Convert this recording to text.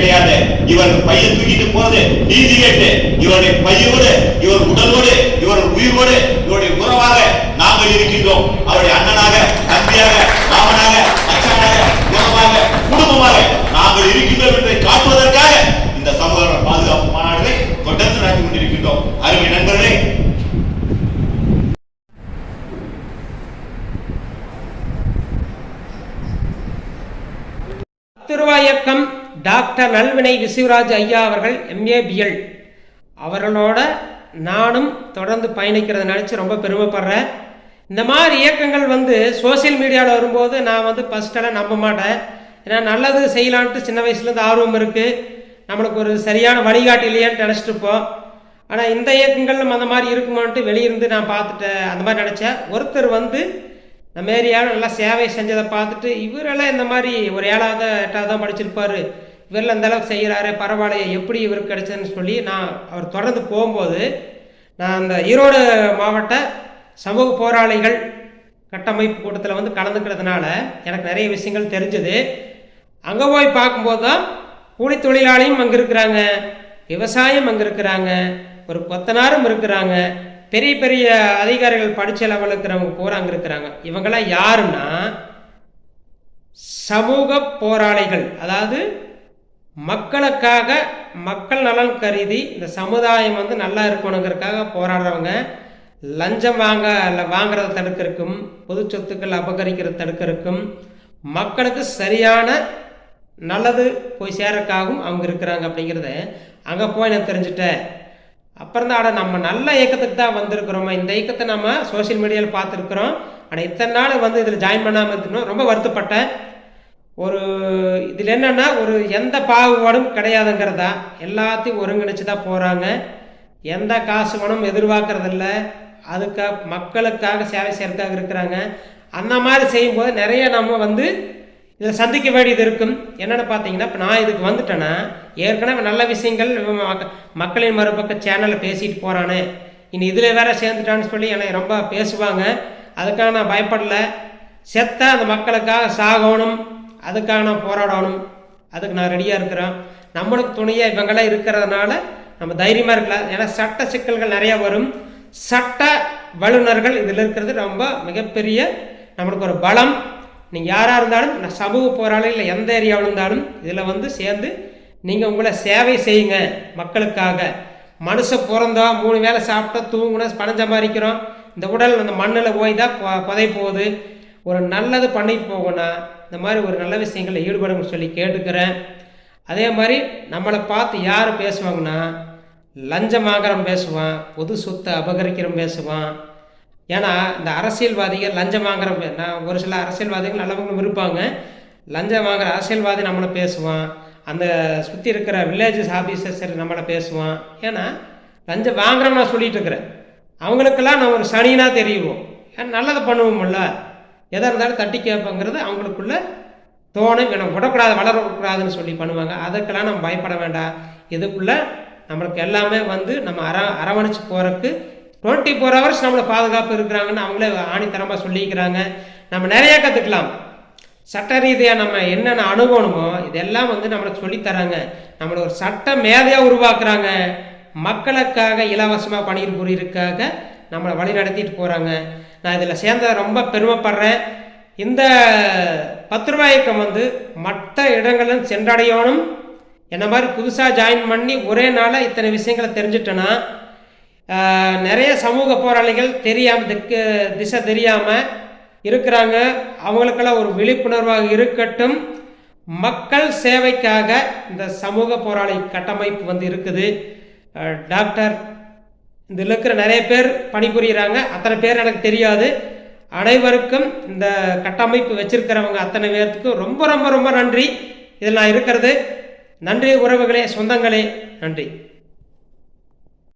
கிடையாது. இவர் பைய தூக்கிட்டு போறது நீதி கேட்டு. இவருடைய பையோடு இவர் உடலோடு இவர் உயிரோடு இவருடைய உறவாக நாங்கள் இருக்கின்றோம். அவருடைய அண்ணனாக தம்பியாக மாமனாக மச்சானாக உறவாக குடும்பமாக நாங்கள் இருக்கின்றோம் என்பதை காட்டுவதற்காக இந்த சமூக பாதுகாப்பு மாநாடுகளை தொடர்ந்து நடத்தி கொண்டிருக்கின்றோம். அருமை நண்பர்களே. திருவாயக்கம் டாக்டர் நல்வினை விசுவராஜ் ஐயா அவர்கள் எம்ஏபிஎல் அவர்களோட நானும் தொடர்ந்து பயணிக்கிறத நினச்சி ரொம்ப பெருமைப்படுறேன். இந்த மாதிரி இயக்கங்கள் வந்து சோஷியல் மீடியாவில் வரும்போது நான் வந்து ஃபஸ்ட்டெல்லாம் நம்ப மாட்டேன். ஏன்னா நல்லது செய்யலான்ட்டு சின்ன வயசுலேருந்து ஆர்வம் இருக்குது நம்மளுக்கு ஒரு சரியான வழிகாட்டி இல்லையான்னு நினச்சிட்டு இருப்போம். ஆனால் இந்த இயக்கங்கள் நம்ம அந்த மாதிரி இருக்குமான்ட்டு வெளியிருந்து நான் பார்த்துட்டேன். அந்த மாதிரி நினச்சேன். ஒருத்தர் வந்து நம்ம ஏரியாவில் நல்லா சேவை செஞ்சதை பார்த்துட்டு இவரெல்லாம் இந்த மாதிரி ஒரு ஏழாவது எட்டாவது தான் படிச்சிருப்பார். இவரெல்லாம் இந்த அளவுக்கு செய்கிறாரு பரவாயில்லையே எப்படி இவருக்கு கிடைச்சதுன்னு சொல்லி நான் அவர் தொடர்ந்து போகும்போது நான் அந்த ஈரோடு மாவட்ட சமூக போராளிகள் கட்டமைப்பு கூட்டத்தில் வந்து கலந்துக்கிறதுனால எனக்கு நிறைய விஷயங்கள் தெரிஞ்சது. அங்கே போய் பார்க்கும்போது தான் கூலி தொழிலாளியும் அங்கே இருக்கிறாங்க விவசாயம் அங்கே இருக்கிறாங்க ஒரு கொத்தனாரும் இருக்கிறாங்க. பெரிய பெரிய அதிகாரிகள் படித்த லெவலில் இருக்கிறவங்க பூரா அங்கே இருக்கிறாங்க. இவங்கெல்லாம் யாருன்னா சமூக போராளிகள். அதாவது மக்களுக்காக மக்கள் நலன் கருதி இந்த சமுதாயம் வந்து நல்லா இருக்கணுங்கிறதுக்காக போராடுறவங்க லஞ்சம் வாங்க வாங்குறத தடுக்கிறதுக்கும் பொது சொத்துக்கள் அபகரிக்கிறத தடுக்கிறதுக்கும் மக்களுக்கு சரியான நல்லது போய் சேரக்காகவும் அவங்க இருக்கிறாங்க அப்படிங்கிறத அங்கே போய் நான் தெரிஞ்சுட்டேன். அப்புறம் தான் நம்ம நல்ல இயக்கத்துக்கு தான் வந்திருக்கிறோமா? இந்த இயக்கத்தை நம்ம சோஷியல் மீடியாவில் பார்த்துருக்குறோம். ஆனால் இத்தனை நாள் வந்து இதில் ஜாயின் பண்ணாமல் இருக்கணும் ரொம்ப வருத்தப்பட்டேன். ஒரு இதில் என்னென்னா ஒரு எந்த பாகுபாடும் கிடையாதுங்கிறதா? எல்லாத்தையும் ஒருங்கிணைச்சு தான் போகிறாங்க எந்த காசு பணம் எதிர்பார்க்கறதில்ல. அதுக்காக மக்களுக்காக சேவை செய்கிறதுக்காக இருக்கிறாங்க. அந்த மாதிரி செய்யும்போது நிறைய நம்ம வந்து இதில் சந்திக்க வேண்டியது இருக்கும். என்னென்னு பார்த்தீங்கன்னா இப்போ நான் இதுக்கு வந்துட்டேன்னா ஏற்கனவே நல்ல விஷயங்கள் மக்களின் மறுபக்க சேனலில் பேசிட்டு போகிறானே இனி இதில் வேற சேர்ந்துட்டான்னு சொல்லி என்னை ரொம்ப பேசுவாங்க. அதுக்காக நான் பயப்படலை. செத்த அந்த மக்களுக்காக சாகணும். அதுக்காக நான் போராடணும். அதுக்கு நான் ரெடியாக இருக்கிறேன். நம்மளுக்கு துணையாக இவங்கெல்லாம் இருக்கிறதுனால நம்ம தைரியமாக இருக்கலாம். ஏன்னா சட்ட சிக்கல்கள் நிறையா வரும். சட்ட வல்லுநர்கள் இதில் இருக்கிறது ரொம்ப மிகப்பெரிய நம்மளுக்கு ஒரு பலம். நீங்கள் யாராக இருந்தாலும் நான் சமூக இல்லை எந்த ஏரியாவில் இருந்தாலும் இதில் வந்து சேர்ந்து நீங்கள் உங்களை சேவை செய்யுங்க மக்களுக்காக. மனுஷை பிறந்தோம் மூணு வேளை சாப்பிட்டா தூங்குனா பணம் சம்பாதிக்கிறோம். இந்த உடல் அந்த மண்ணில் போய் தான் புதை போகுது. ஒரு நல்லது பண்ணிட்டு போகணும் இந்த மாதிரி ஒரு நல்ல விஷயங்களில் ஈடுபடுங்கன்னு சொல்லி கேட்டுக்கிறேன். அதே மாதிரி நம்மளை பார்த்து யார் பேசுவாங்கன்னா லஞ்சம் வாங்குறவன் பேசுவான் பொது சொத்தை அபகரிக்கிறவன் பேசுவான். ஏன்னா இந்த அரசியல்வாதிகள் லஞ்சம் வாங்குற நான் ஒரு சில அரசியல்வாதிகள் நல்லவங்களும் இருப்பாங்க. லஞ்சம் வாங்குற அரசியல்வாதி நம்மளை பேசுவான். அந்த சுற்றி இருக்கிற வில்லேஜஸ் ஆஃபீஸர்ஸ் நம்மளை பேசுவான். ஏன்னா லஞ்சம் வாங்குறோம் நான் சொல்லிட்டு இருக்கிறேன். அவங்களுக்கெல்லாம் நான் ஒரு சனினா தெரியுவோம். ஏன்னா நல்லதை பண்ணுவோம்ல. எதாக இருந்தாலும் தட்டி கேட்பங்கிறது அவங்களுக்குள்ள தோணும். நம்ம விடக்கூடாது வளரக்கூடாதுன்னு சொல்லி பண்ணுவாங்க. அதுக்கெல்லாம் நம்ம பயப்பட வேண்டாம். இதுக்குள்ளே நம்மளுக்கு எல்லாமே வந்து நம்ம அர அரவணைச்சு போகிறதுக்கு டுவெண்ட்டி ஃபோர் ஹவர்ஸ் நம்மளை பாதுகாப்பு இருக்கிறாங்கன்னு அவங்களே ஆணித்தரமாக சொல்லிக்கிறாங்க. நம்ம நிறைய கற்றுக்கலாம் சட்ட ரீதியாக நம்ம என்னென்ன அணுகணுமோ இதெல்லாம் வந்து நம்மளுக்கு சொல்லித் தராங்க நம்மளை ஒரு சட்ட மேதையாக உருவாக்குறாங்க. மக்களுக்காக இலவசமாக பணியில் புரியிருக்காக நம்மளை வழி நடத்திட்டு போகிறாங்க நான் இதில் சேர்ந்த ரொம்ப பெருமைப்படுறேன். இந்த பத்து ரூபாய் இயக்கம் வந்து மற்ற இடங்களும் சென்றடையணும். என்ன மாதிரி புதுசாக ஜாயின் பண்ணி ஒரே நாளில் இத்தனை விஷயங்களை தெரிஞ்சுட்டேன்னா நிறைய சமூக போராளிகள் தெரியாமல் திக்கு திசை தெரியாமல் இருக்கிறாங்க. அவங்களுக்கெல்லாம் ஒரு விழிப்புணர்வாக இருக்கட்டும். மக்கள் சேவைக்காக இந்த சமூக போராளி கட்டமைப்பு வந்து இருக்குது. டாக்டர் இதில் இருக்கிற நிறைய பேர் பணிபுரிகிறாங்க அத்தனை பேர் எனக்கு தெரியாது. அனைவருக்கும் இந்த கட்டமைப்பு வச்சிருக்கிறவங்க அத்தனை பேர்த்துக்கும் ரொம்ப ரொம்ப ரொம்ப நன்றி. இதில் நான் இருக்கிறது. நன்றி உறவுகளே சொந்தங்களே நன்றி.